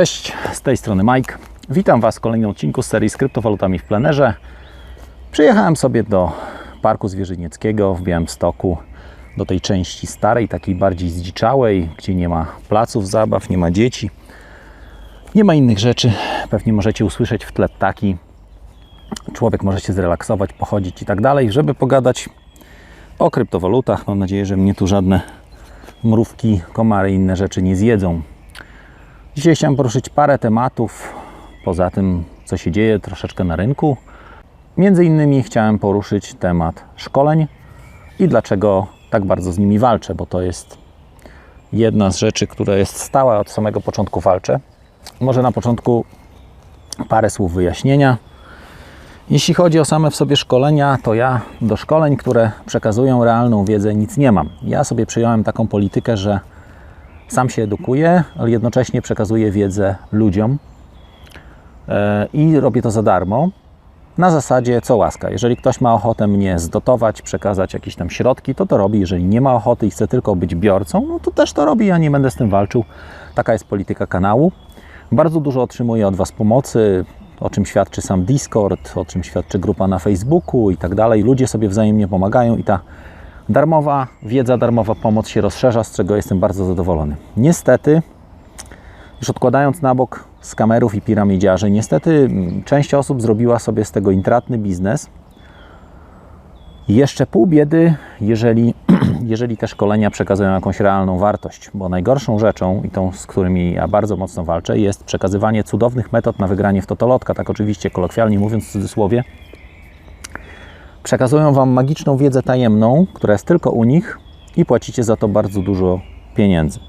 Cześć, z tej strony Mike. Witam Was w kolejnym odcinku z serii z kryptowalutami w plenerze. Przyjechałem sobie do Parku Zwierzynieckiego w Białymstoku, do tej części starej, takiej bardziej zdziczałej, gdzie nie ma placów zabaw, nie ma dzieci, nie ma innych rzeczy. Pewnie możecie usłyszeć w tle ptaki. Człowiek może się zrelaksować, pochodzić i tak dalej, żeby pogadać o kryptowalutach. Mam nadzieję, że mnie tu żadne mrówki, komary i inne rzeczy nie zjedzą. Dzisiaj chciałem poruszyć parę tematów, poza tym, co się dzieje troszeczkę na rynku. Między innymi chciałem poruszyć temat szkoleń i dlaczego tak bardzo z nimi walczę, bo to jest jedna z rzeczy, która jest stała od samego początku walczę. Może na początku parę słów wyjaśnienia. Jeśli chodzi o same w sobie szkolenia, to ja do szkoleń, które przekazują realną wiedzę, nic nie mam. Ja sobie przyjąłem taką politykę, że sam się edukuję, ale jednocześnie przekazuję wiedzę ludziom e, i robię to za darmo. Na zasadzie co łaska. Jeżeli ktoś ma ochotę mnie zdotować, przekazać jakieś tam środki, to to robi. Jeżeli nie ma ochoty i chce tylko być biorcą, no to też to robi. Ja nie będę z tym walczył. Taka jest polityka kanału. Bardzo dużo otrzymuję od Was pomocy, o czym świadczy sam Discord, o czym świadczy grupa na Facebooku i tak dalej. Ludzie sobie wzajemnie pomagają i ta darmowa wiedza, darmowa pomoc się rozszerza, z czego jestem bardzo zadowolony. Niestety, już odkładając na bok skamerów i piramidziarzy, niestety mm, część osób zrobiła sobie z tego intratny biznes. Jeszcze pół biedy, jeżeli, jeżeli te szkolenia przekazują jakąś realną wartość, bo najgorszą rzeczą, i tą, z którymi ja bardzo mocno walczę, jest przekazywanie cudownych metod na wygranie w totolotka, tak oczywiście kolokwialnie mówiąc w cudzysłowie, przekazują Wam magiczną wiedzę tajemną, która jest tylko u nich i płacicie za to bardzo dużo pieniędzy.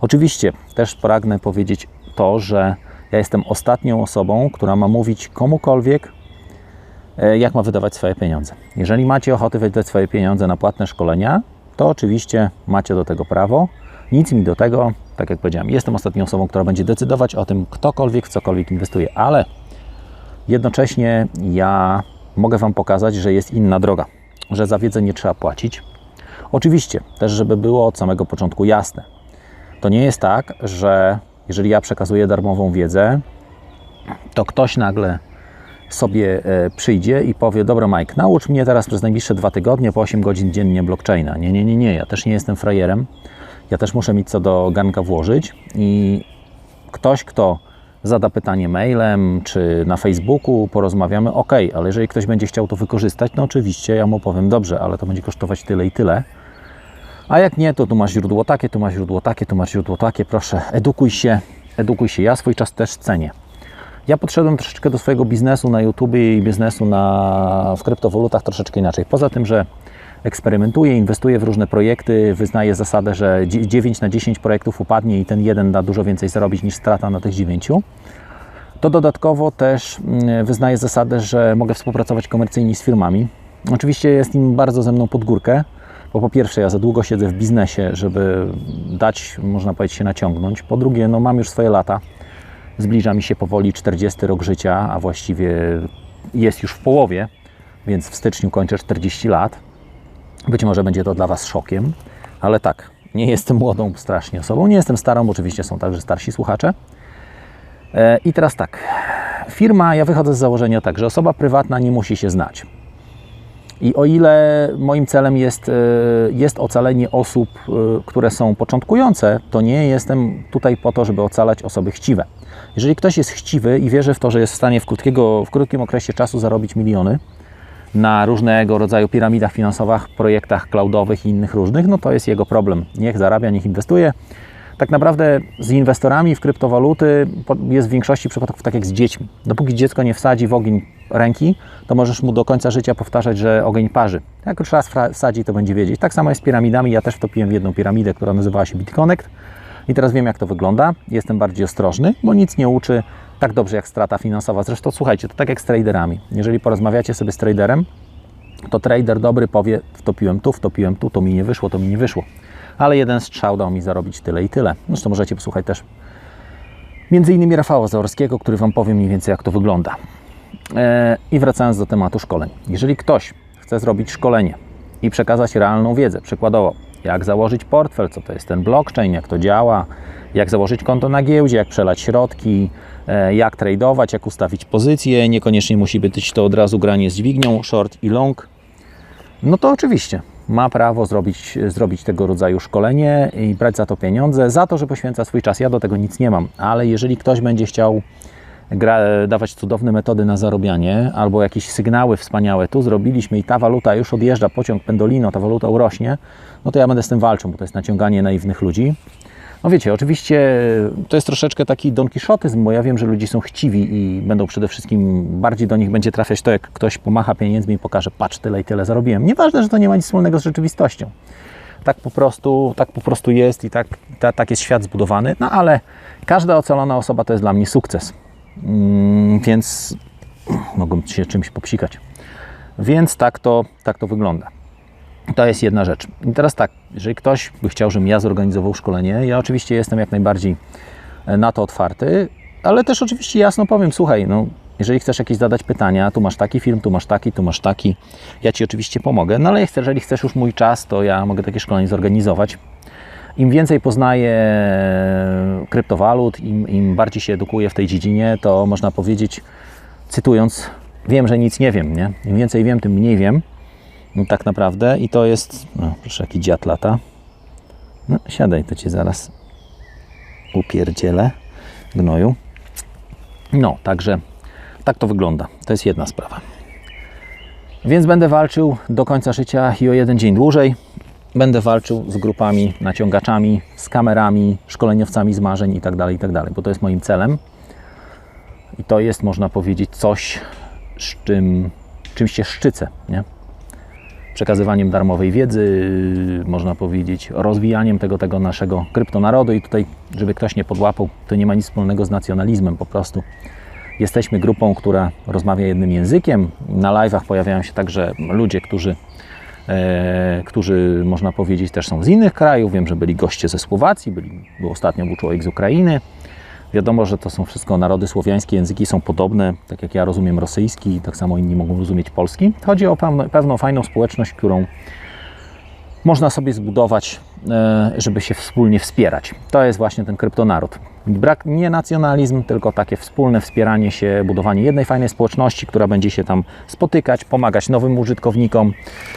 Oczywiście też pragnę powiedzieć to, że ja jestem ostatnią osobą, która ma mówić komukolwiek, e, jak ma wydawać swoje pieniądze. Jeżeli macie ochotę wydać swoje pieniądze na płatne szkolenia, to oczywiście macie do tego prawo. Nic mi do tego, tak jak powiedziałem, jestem ostatnią osobą, która będzie decydować o tym, ktokolwiek w cokolwiek inwestuje, ale jednocześnie ja mogę Wam pokazać, że jest inna droga, że za wiedzę nie trzeba płacić. Oczywiście, też żeby było od samego początku jasne, to nie jest tak, że jeżeli ja przekazuję darmową wiedzę, to ktoś nagle sobie e, przyjdzie i powie: Dobra, Mike, naucz mnie teraz przez najbliższe dwa tygodnie po 8 godzin dziennie blockchaina. Nie, nie, nie, nie. Ja też nie jestem frajerem. Ja też muszę mieć co do garnka włożyć i ktoś, kto zada pytanie mailem czy na Facebooku, porozmawiamy, ok, ale jeżeli ktoś będzie chciał to wykorzystać, no oczywiście ja mu powiem dobrze, ale to będzie kosztować tyle i tyle. A jak nie, to tu masz źródło takie, tu masz źródło takie, tu masz źródło takie, proszę, edukuj się, edukuj się. Ja swój czas też cenię. Ja podszedłem troszeczkę do swojego biznesu na YouTube i biznesu na, w kryptowalutach troszeczkę inaczej. Poza tym, że eksperymentuję, inwestuję w różne projekty, wyznaję zasadę, że 9 na 10 projektów upadnie i ten jeden da dużo więcej zarobić niż strata na tych 9. To dodatkowo też mm, wyznaję zasadę, że mogę współpracować komercyjnie z firmami. Oczywiście jest im bardzo ze mną pod górkę, bo po pierwsze ja za długo siedzę w biznesie, żeby dać, można powiedzieć, się naciągnąć. Po drugie, no mam już swoje lata. Zbliża mi się powoli 40 rok życia, a właściwie jest już w połowie, więc w styczniu kończę 40 lat. Być może będzie to dla Was szokiem, ale tak, nie jestem młodą strasznie osobą, nie jestem starą, oczywiście są także starsi słuchacze. E, I teraz tak, firma, ja wychodzę z założenia tak, że osoba prywatna nie musi się znać. I o ile moim celem jest, e, jest ocalenie osób, e, które są początkujące, to nie jestem tutaj po to, żeby ocalać osoby chciwe. Jeżeli ktoś jest chciwy i wierzy w to, że jest w stanie w, krótkiego, w krótkim okresie czasu zarobić miliony na różnego rodzaju piramidach finansowych, projektach cloudowych i innych różnych, no to jest jego problem. Niech zarabia, niech inwestuje. Tak naprawdę z inwestorami w kryptowaluty jest w większości przypadków tak jak z dziećmi. Dopóki dziecko nie wsadzi w ogień ręki, to możesz mu do końca życia powtarzać, że ogień parzy. Jak już raz wsadzi, to będzie wiedzieć. Tak samo jest z piramidami. Ja też wtopiłem w jedną piramidę, która nazywała się BitConnect i teraz wiem, jak to wygląda. Jestem bardziej ostrożny, bo nic nie uczy tak dobrze jak strata finansowa. Zresztą słuchajcie, to tak jak z traderami. Jeżeli porozmawiacie sobie z traderem, to trader dobry powie, wtopiłem tu, wtopiłem tu, to mi nie wyszło, to mi nie wyszło. Ale jeden strzał dał mi zarobić tyle i tyle. Zresztą możecie posłuchać też między innymi Rafała Zaorskiego, który Wam powie mniej więcej jak to wygląda. E, I wracając do tematu szkoleń. Jeżeli ktoś chce zrobić szkolenie i przekazać realną wiedzę, przykładowo jak założyć portfel, co to jest ten blockchain, jak to działa, jak założyć konto na giełdzie, jak przelać środki, jak tradować, jak ustawić pozycje. Niekoniecznie musi być to od razu granie z dźwignią, short i long. No to oczywiście ma prawo zrobić, zrobić tego rodzaju szkolenie i brać za to pieniądze, za to, że poświęca swój czas. Ja do tego nic nie mam, ale jeżeli ktoś będzie chciał gra, dawać cudowne metody na zarobianie albo jakieś sygnały wspaniałe, tu zrobiliśmy i ta waluta już odjeżdża, pociąg pendolino, ta waluta urośnie, no to ja będę z tym walczył, bo to jest naciąganie naiwnych ludzi. No wiecie, oczywiście to jest troszeczkę taki donkiszotyzm, bo ja wiem, że ludzie są chciwi i będą przede wszystkim, bardziej do nich będzie trafiać to, jak ktoś pomacha pieniędzmi i pokaże, patrz, tyle i tyle zarobiłem. Nieważne, że to nie ma nic wspólnego z rzeczywistością. Tak po prostu, tak po prostu jest i tak, ta, tak jest świat zbudowany, no ale każda ocalona osoba to jest dla mnie sukces. Mm, więc mogą się czymś popsikać. Więc tak to, tak to wygląda. To jest jedna rzecz. I teraz tak, jeżeli ktoś by chciał, żebym ja zorganizował szkolenie, ja oczywiście jestem jak najbardziej e, na to otwarty, ale też oczywiście jasno powiem, słuchaj, no, jeżeli chcesz jakieś zadać pytania, tu masz taki film, tu masz taki, tu masz taki, ja Ci oczywiście pomogę, no ale jeżeli chcesz już mój czas, to ja mogę takie szkolenie zorganizować. Im więcej poznaję kryptowalut, im, im bardziej się edukuję w tej dziedzinie, to można powiedzieć, cytując, wiem, że nic nie wiem, nie? Im więcej wiem, tym mniej wiem tak naprawdę i to jest, no, proszę, jaki dziad lata. No, siadaj, to Cię zaraz upierdzielę, gnoju. No, także tak to wygląda. To jest jedna sprawa. Więc będę walczył do końca życia i o jeden dzień dłużej. Będę walczył z grupami, naciągaczami, z kamerami, szkoleniowcami z marzeń itd., itd., bo to jest moim celem. I to jest, można powiedzieć, coś, z czym, czym się szczycę, nie? Przekazywaniem darmowej wiedzy, można powiedzieć, rozwijaniem tego, tego naszego kryptonarodu i tutaj, żeby ktoś nie podłapał, to nie ma nic wspólnego z nacjonalizmem, po prostu jesteśmy grupą, która rozmawia jednym językiem. Na live'ach pojawiają się także ludzie, którzy e, którzy można powiedzieć też są z innych krajów. Wiem, że byli goście ze Słowacji, byli, był ostatnio był człowiek z Ukrainy. Wiadomo, że to są wszystko narody słowiańskie, języki są podobne, tak jak ja rozumiem rosyjski, tak samo inni mogą rozumieć polski. Chodzi o pewną, fajną społeczność, którą można sobie zbudować, e, żeby się wspólnie wspierać. To jest właśnie ten kryptonaród. Brak nie nacjonalizm, tylko takie wspólne wspieranie się, budowanie jednej fajnej społeczności, która będzie się tam spotykać, pomagać nowym użytkownikom.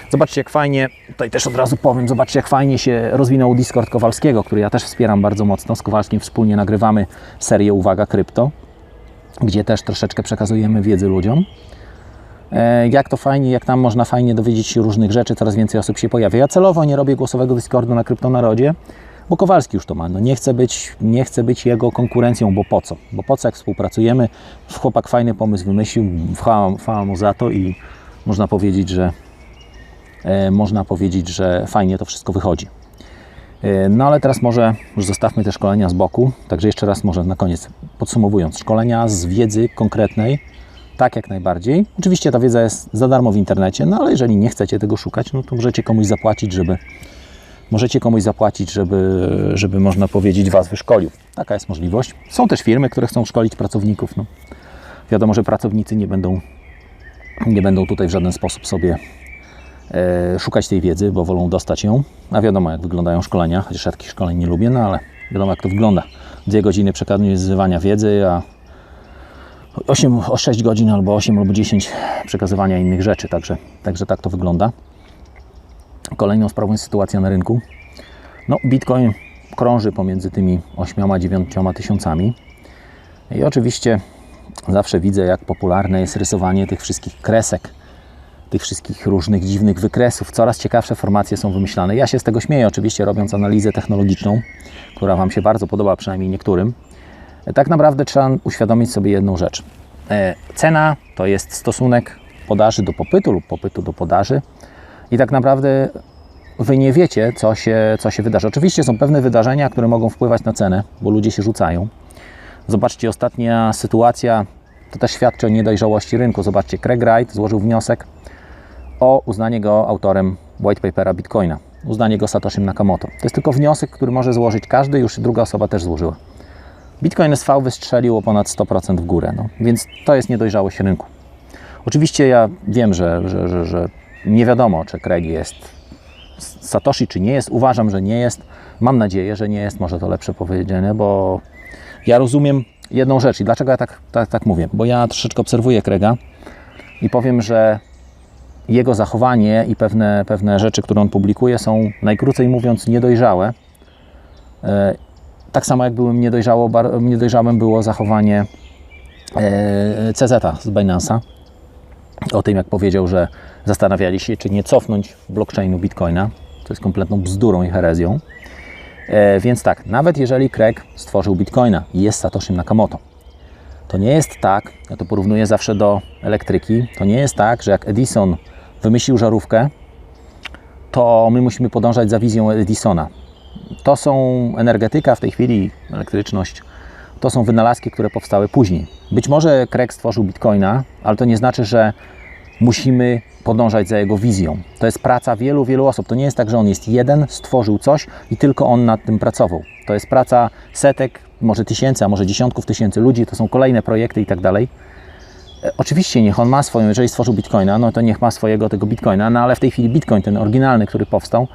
Zobaczcie, jak fajnie, tutaj też od razu powiem, zobaczcie, jak fajnie się rozwinął Discord Kowalskiego, który ja też wspieram bardzo mocno. Z Kowalskim wspólnie nagrywamy serię Uwaga Krypto, gdzie też troszeczkę przekazujemy wiedzę ludziom. E, jak to fajnie, jak tam można fajnie dowiedzieć się różnych rzeczy, coraz więcej osób się pojawia. Ja celowo nie robię głosowego Discordu na Kryptonarodzie, bo Kowalski już to ma. No nie, chcę być, nie chcę być jego konkurencją, bo po co? Bo po co jak współpracujemy? Chłopak fajny pomysł wymyślił, chwała, mu za to i można powiedzieć, że e, można powiedzieć, że fajnie to wszystko wychodzi. E, no ale teraz może już zostawmy te szkolenia z boku. Także jeszcze raz może na koniec podsumowując. Szkolenia z wiedzy konkretnej, tak, jak najbardziej. Oczywiście ta wiedza jest za darmo w internecie, no ale jeżeli nie chcecie tego szukać, no to możecie komuś zapłacić, żeby możecie komuś zapłacić, żeby, żeby można powiedzieć, Was wyszkolił. Taka jest możliwość. Są też firmy, które chcą szkolić pracowników. No. Wiadomo, że pracownicy nie będą, nie będą tutaj w żaden sposób sobie e, szukać tej wiedzy, bo wolą dostać ją. A wiadomo, jak wyglądają szkolenia, chociaż ja takich szkoleń nie lubię, no ale wiadomo, jak to wygląda. Dwie godziny przekazywania wiedzy, a 8, o 6 godzin albo 8 albo 10 przekazywania innych rzeczy, także, także tak to wygląda. Kolejną sprawą jest sytuacja na rynku. No, Bitcoin krąży pomiędzy tymi 8 a 9 tysiącami. I oczywiście zawsze widzę, jak popularne jest rysowanie tych wszystkich kresek, tych wszystkich różnych dziwnych wykresów. Coraz ciekawsze formacje są wymyślane. Ja się z tego śmieję, oczywiście, robiąc analizę technologiczną, która Wam się bardzo podoba, przynajmniej niektórym. Tak naprawdę trzeba uświadomić sobie jedną rzecz. E, cena to jest stosunek podaży do popytu lub popytu do podaży. I tak naprawdę Wy nie wiecie, co się, co się wydarzy. Oczywiście są pewne wydarzenia, które mogą wpływać na cenę, bo ludzie się rzucają. Zobaczcie, ostatnia sytuacja to też świadczy o niedojrzałości rynku. Zobaczcie, Craig Wright złożył wniosek o uznanie go autorem white papera Bitcoina, uznanie go Satoshi Nakamoto. To jest tylko wniosek, który może złożyć każdy, już druga osoba też złożyła. Bitcoin SV wystrzelił o ponad 100% w górę, no, więc to jest niedojrzałość rynku. Oczywiście ja wiem, że, że, że, że nie wiadomo, czy Craig jest Satoshi, czy nie jest. Uważam, że nie jest. Mam nadzieję, że nie jest. Może to lepsze powiedziane, bo ja rozumiem jedną rzecz. I dlaczego ja tak, tak, tak mówię? Bo ja troszeczkę obserwuję Krega i powiem, że jego zachowanie i pewne, pewne rzeczy, które on publikuje, są najkrócej mówiąc niedojrzałe. Tak samo jak byłem niedojrzało, niedojrzałym było zachowanie e, CZ z Binance'a. O tym, jak powiedział, że zastanawiali się, czy nie cofnąć blockchainu Bitcoina. To jest kompletną bzdurą i herezją. E, więc tak, nawet jeżeli Craig stworzył Bitcoina i jest Satoshi Nakamoto, to nie jest tak, ja to porównuję zawsze do elektryki, to nie jest tak, że jak Edison wymyślił żarówkę, to my musimy podążać za wizją Edisona. To są energetyka w tej chwili, elektryczność, to są wynalazki, które powstały później. Być może Craig stworzył Bitcoina, ale to nie znaczy, że musimy podążać za jego wizją. To jest praca wielu, wielu osób. To nie jest tak, że on jest jeden, stworzył coś i tylko on nad tym pracował. To jest praca setek, może tysięcy, a może dziesiątków tysięcy ludzi, to są kolejne projekty i tak dalej. E, Oczywiście niech on ma swoją, jeżeli stworzył Bitcoina, no to niech ma swojego tego Bitcoina, no ale w tej chwili Bitcoin, ten oryginalny, który powstał,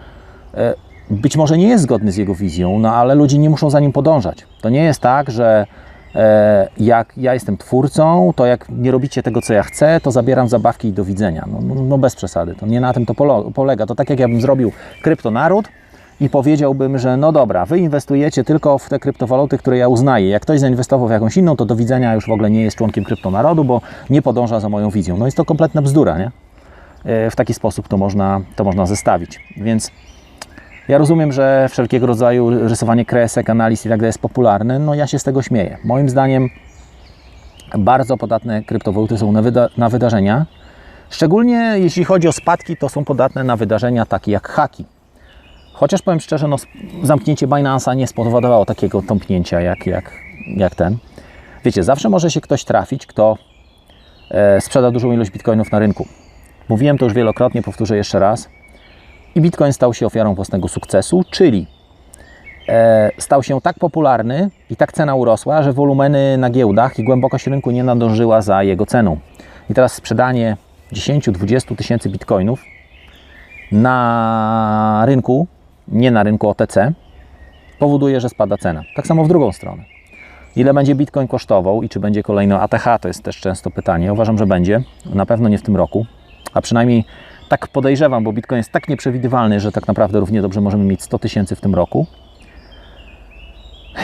e, być może nie jest zgodny z jego wizją, no ale ludzie nie muszą za nim podążać. To nie jest tak, że e, jak ja jestem twórcą, to jak nie robicie tego, co ja chcę, to zabieram zabawki i do widzenia. No, no, no bez przesady, to nie na tym to polega. To tak jak ja bym zrobił kryptonaród i powiedziałbym, że no dobra, wy inwestujecie tylko w te kryptowaluty, które ja uznaję. Jak ktoś zainwestował w jakąś inną, to do widzenia już w ogóle nie jest członkiem kryptonarodu, bo nie podąża za moją wizją. No jest to kompletna bzdura, nie? E, W taki sposób to można, to można zestawić. Więc ja rozumiem, że wszelkiego rodzaju rysowanie kresek, analiz i tak dalej jest popularne. No ja się z tego śmieję. Moim zdaniem bardzo podatne kryptowaluty są na, wyda- na wydarzenia. Szczególnie jeśli chodzi o spadki, to są podatne na wydarzenia takie jak haki. Chociaż powiem szczerze, no, zamknięcie Binance'a nie spowodowało takiego tąpnięcia jak, jak, jak ten. Wiecie, zawsze może się ktoś trafić, kto e, sprzeda dużą ilość bitcoinów na rynku. Mówiłem to już wielokrotnie, powtórzę jeszcze raz. I Bitcoin stał się ofiarą własnego sukcesu, czyli e, stał się tak popularny i tak cena urosła, że wolumeny na giełdach i głębokość rynku nie nadążyła za jego ceną. I teraz sprzedanie 10-20 tysięcy bitcoinów na rynku, nie na rynku OTC, powoduje, że spada cena. Tak samo w drugą stronę. Ile będzie Bitcoin kosztował i czy będzie kolejno ATH, to jest też często pytanie. Uważam, że będzie. Na pewno nie w tym roku, a przynajmniej tak podejrzewam, bo Bitcoin jest tak nieprzewidywalny, że tak naprawdę równie dobrze możemy mieć 100 tysięcy w tym roku.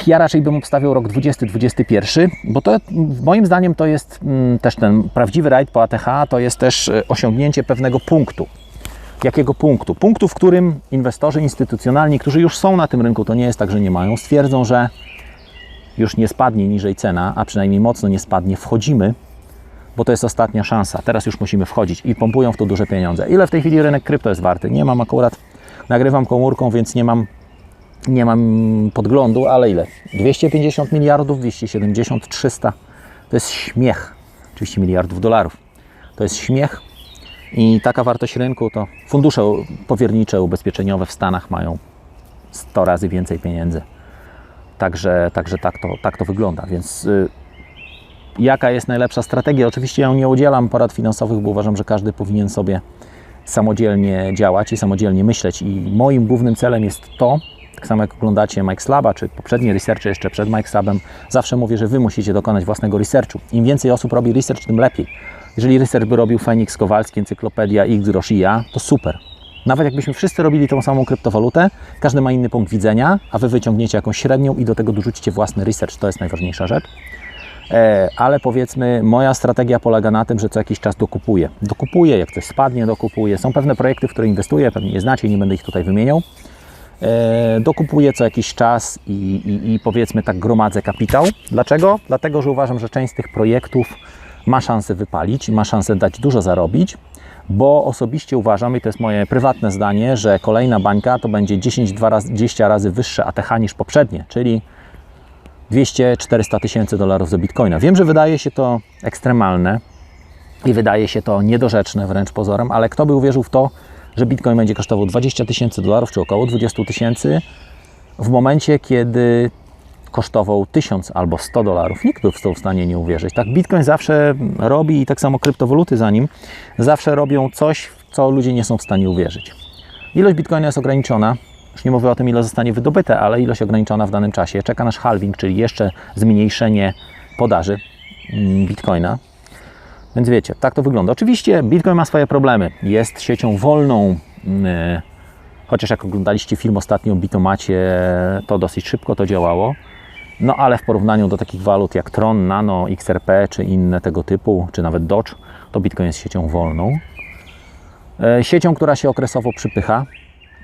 Ja raczej bym obstawiał rok 2021, bo to moim zdaniem to jest mm, też ten prawdziwy rajd po ATH, to jest też e, osiągnięcie pewnego punktu. Jakiego punktu? Punktu, w którym inwestorzy instytucjonalni, którzy już są na tym rynku, to nie jest tak, że nie mają, stwierdzą, że już nie spadnie niżej cena, a przynajmniej mocno nie spadnie, wchodzimy, bo to jest ostatnia szansa. Teraz już musimy wchodzić i pompują w to duże pieniądze. Ile w tej chwili rynek krypto jest warty? Nie mam akurat, nagrywam komórką, więc nie mam, nie mam podglądu, ale ile? 250 miliardów, 270, 300. To jest śmiech. Oczywiście miliardów dolarów. To jest śmiech i taka wartość rynku to fundusze powiernicze, ubezpieczeniowe w Stanach mają 100 razy więcej pieniędzy. Także, także tak, to, tak to wygląda. Więc y, jaka jest najlepsza strategia? Oczywiście ja nie udzielam porad finansowych, bo uważam, że każdy powinien sobie samodzielnie działać i samodzielnie myśleć. I moim głównym celem jest to, tak samo jak oglądacie Mike Slaba, czy poprzednie researche jeszcze przed Mike Slabem, zawsze mówię, że Wy musicie dokonać własnego researchu. Im więcej osób robi research, tym lepiej. Jeżeli research by robił Fenix, Kowalski, Encyklopedia, X, i ja, to super. Nawet jakbyśmy wszyscy robili tą samą kryptowalutę, każdy ma inny punkt widzenia, a Wy wyciągniecie jakąś średnią i do tego dorzucicie własny research. To jest najważniejsza rzecz. E, ale powiedzmy, moja strategia polega na tym, że co jakiś czas dokupuję. Dokupuję, jak coś spadnie, dokupuję. Są pewne projekty, w które inwestuję, pewnie je znacie, nie będę ich tutaj wymieniał. E, dokupuję co jakiś czas i, i, i powiedzmy tak gromadzę kapitał. Dlaczego? Dlatego, że uważam, że część z tych projektów ma szansę wypalić ma szansę dać dużo zarobić, bo osobiście uważam, i to jest moje prywatne zdanie, że kolejna bańka to będzie 10-20 razy wyższe ATH niż poprzednie, czyli 200-400 tysięcy dolarów za bitcoina. Wiem, że wydaje się to ekstremalne i wydaje się to niedorzeczne wręcz pozorem, ale kto by uwierzył w to, że bitcoin będzie kosztował 20 tysięcy dolarów, czy około 20 tysięcy, w momencie, kiedy kosztował 1000 albo 100 dolarów. Nikt by w to w stanie nie uwierzyć. Tak, bitcoin zawsze robi i tak samo kryptowaluty za nim zawsze robią coś, w co ludzie nie są w stanie uwierzyć. Ilość bitcoina jest ograniczona. Już nie mówię o tym, ile zostanie wydobyte, ale ilość ograniczona w danym czasie. Czeka nasz halving, czyli jeszcze zmniejszenie podaży mm, bitcoina. Więc wiecie, tak to wygląda. Oczywiście Bitcoin ma swoje problemy. Jest siecią wolną. mm, Chociaż jak oglądaliście film ostatnio o Bitomacie, to dosyć szybko to działało. No ale w porównaniu do takich walut jak Tron, Nano, XRP czy inne tego typu, czy nawet Doge, to Bitcoin jest siecią wolną. E, Siecią, która się okresowo przypycha.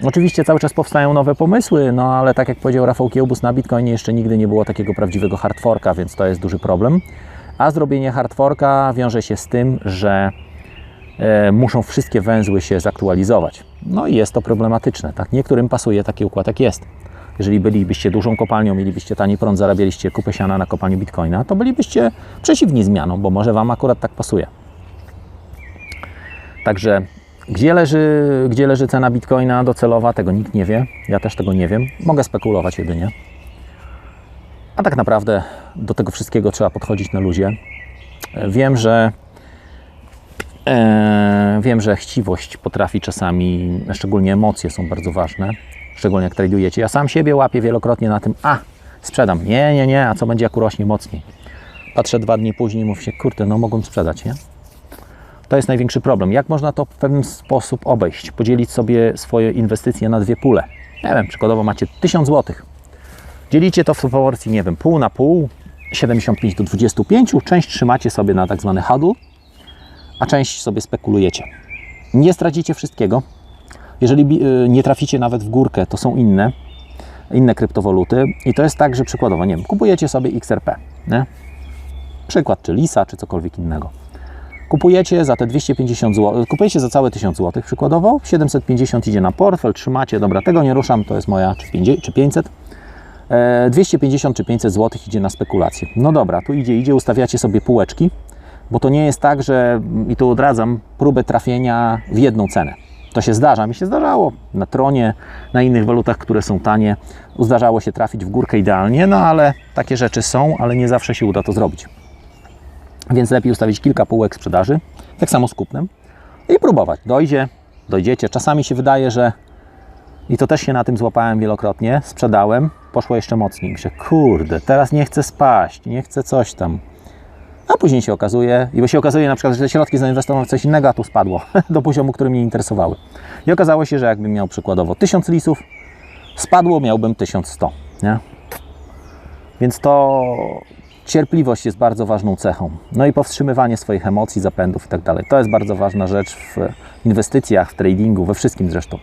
Oczywiście cały czas powstają nowe pomysły, no ale tak jak powiedział Rafał Kiełbus, na Bitcoinie jeszcze nigdy nie było takiego prawdziwego hardforka, więc to jest duży problem. A zrobienie hardforka wiąże się z tym, że e, muszą wszystkie węzły się zaktualizować. No i jest to problematyczne. Tak? Niektórym pasuje taki układ, jak jest. Jeżeli bylibyście dużą kopalnią, mielibyście tani prąd, zarabialiście kupę siana na kopalni bitcoina, to bylibyście przeciwni zmianom, bo może Wam akurat tak pasuje. Także gdzie leży, gdzie leży cena bitcoina docelowa, tego nikt nie wie. Ja też tego nie wiem. Mogę spekulować jedynie. A tak naprawdę do tego wszystkiego trzeba podchodzić na luzie. Wiem, że e, wiem, że chciwość potrafi czasami, szczególnie emocje są bardzo ważne, szczególnie jak tradujecie. Ja sam siebie łapię wielokrotnie na tym, a sprzedam. Nie, nie, nie, a co będzie jak urośnie mocniej? Patrzę dwa dni później i mówię się, kurde, no mogłem sprzedać, nie? To jest największy problem. Jak można to w pewien sposób obejść? Podzielić sobie swoje inwestycje na dwie pule. Nie wiem, przykładowo macie 1000 zł. Dzielicie to w proporcji, nie wiem, pół na pół, 75 do 25. Część trzymacie sobie na tak zwany huddle, a część sobie spekulujecie. Nie stracicie wszystkiego. Jeżeli y, nie traficie nawet w górkę, to są inne, inne kryptowaluty. I to jest tak, że przykładowo, nie wiem, kupujecie sobie XRP, nie? Przykład, czy Lisa, czy cokolwiek innego. Kupujecie za te 250 zł, kupujecie za całe 1000 zł przykładowo, 750 idzie na portfel, trzymacie, dobra, tego nie ruszam, to jest moja, czy 50, czy 500. E, 250 czy 500 zł idzie na spekulację. No dobra, tu idzie, idzie, ustawiacie sobie półeczki, bo to nie jest tak, że, i tu odradzam, próbę trafienia w jedną cenę. To się zdarza, mi się zdarzało na tronie, na innych walutach, które są tanie. Zdarzało się trafić w górkę idealnie, no ale takie rzeczy są, ale nie zawsze się uda to zrobić. Więc lepiej ustawić kilka półek sprzedaży, tak samo z kupnem i próbować. Dojdzie, dojdziecie. Czasami się wydaje, że i to też się na tym złapałem wielokrotnie, sprzedałem, poszło jeszcze mocniej. Myślę, kurde, teraz nie chcę spaść, nie chcę coś tam. A później się okazuje, i bo się okazuje na przykład, że te środki zainwestowałem w coś innego, a tu spadło do poziomu, który mnie interesowały. I okazało się, że jakbym miał przykładowo 1000 lisów, spadło miałbym 1100, nie? Więc to cierpliwość jest bardzo ważną cechą. No i powstrzymywanie swoich emocji, zapędów i tak. To jest bardzo ważna rzecz w inwestycjach, w tradingu, we wszystkim zresztą.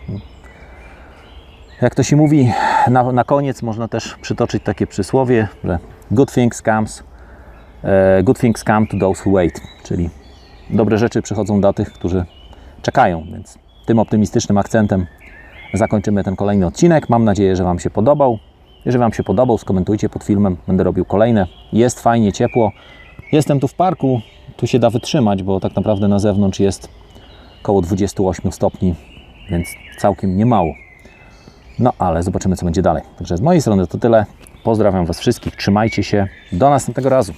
Jak to się mówi, na, na koniec można też przytoczyć takie przysłowie, że good things comes, e, good things come to those who wait, czyli dobre rzeczy przychodzą do tych, którzy czekają, więc tym optymistycznym akcentem zakończymy ten kolejny odcinek. Mam nadzieję, że Wam się podobał. Jeżeli Wam się podobał, skomentujcie pod filmem, będę robił kolejne. Jest fajnie, ciepło. Jestem tu w parku, tu się da wytrzymać, bo tak naprawdę na zewnątrz jest około 28 stopni, więc całkiem nie mało. No ale zobaczymy, co będzie dalej. Także z mojej strony to tyle. Pozdrawiam Was wszystkich, trzymajcie się. Do następnego razu.